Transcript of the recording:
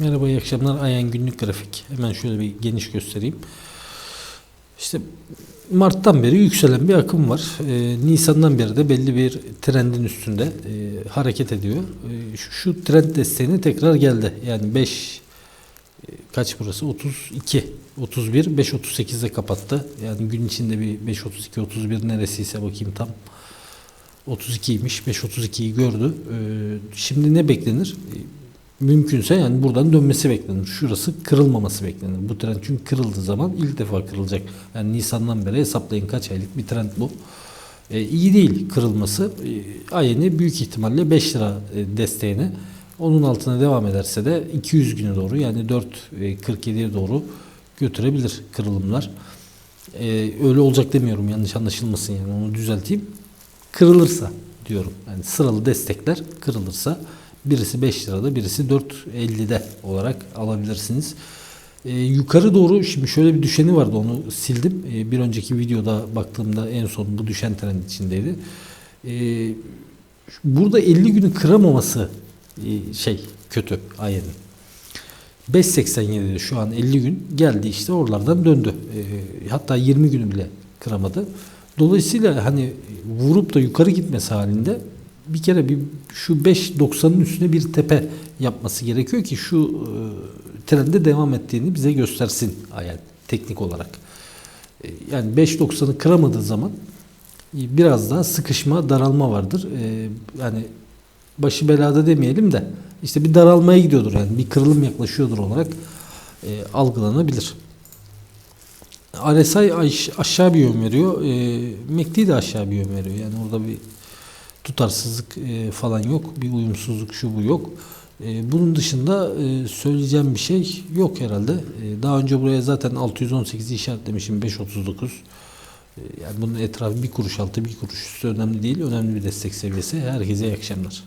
Merhaba, iyi akşamlar. Ayan günlük grafik. Hemen şöyle bir geniş göstereyim. İşte Mart'tan beri yükselen bir akım var. Ee, Nisan'dan beri de belli bir trendin üstünde e, hareket ediyor. E, şu, şu trend desteğine tekrar geldi. Yani 5 e, kaç burası? 32, 31, 5.38'de kapattı. Yani gün içinde bir 5.32, 31 neresiyse bakayım tam. 32'ymiş. 5.32'yi gördü. Ee, şimdi ne beklenir? Ee, Mümkünse yani buradan dönmesi beklenir. Şurası kırılmaması beklenir. Bu trend çünkü kırıldığı zaman ilk defa kırılacak. Yani Nisan'dan beri hesaplayın kaç aylık bir trend bu. Ee, iyi değil kırılması. Ee, ayeni büyük ihtimalle 5 lira e, desteğine onun altına devam ederse de 200 güne doğru yani 4.47'ye doğru götürebilir kırılımlar. Ee, öyle olacak demiyorum yanlış anlaşılmasın yani onu düzelteyim. Kırılırsa diyorum. Yani sıralı destekler kırılırsa birisi 5 lirada birisi 4.50'de olarak alabilirsiniz. Ee, yukarı doğru şimdi şöyle bir düşeni vardı onu sildim. Ee, bir önceki videoda baktığımda en son bu düşen trend içindeydi. Ee, burada 50 günü kıramaması e, şey kötü ayenin. 5.87'de şu an 50 gün geldi işte oralardan döndü. Ee, hatta 20 günü bile kıramadı. Dolayısıyla hani vurup da yukarı gitmesi halinde bir kere bir şu 5.90'ın üstüne bir tepe yapması gerekiyor ki şu e, trende devam ettiğini bize göstersin yani teknik olarak. E, yani 5.90'ı kıramadığı zaman e, biraz daha sıkışma, daralma vardır. E, yani başı belada demeyelim de işte bir daralmaya gidiyordur yani bir kırılım yaklaşıyordur olarak e, algılanabilir. RSI aş- aşağı bir yön veriyor. E, MACD de aşağı bir yön veriyor. Yani orada bir tutarsızlık e, falan yok. Bir uyumsuzluk şu bu yok. E, bunun dışında e, söyleyeceğim bir şey yok herhalde. Daha önce buraya zaten 618'i işaretlemişim 539. E, yani bunun etrafı bir kuruş altı bir kuruş üstü önemli değil. Önemli bir destek seviyesi. Herkese iyi akşamlar.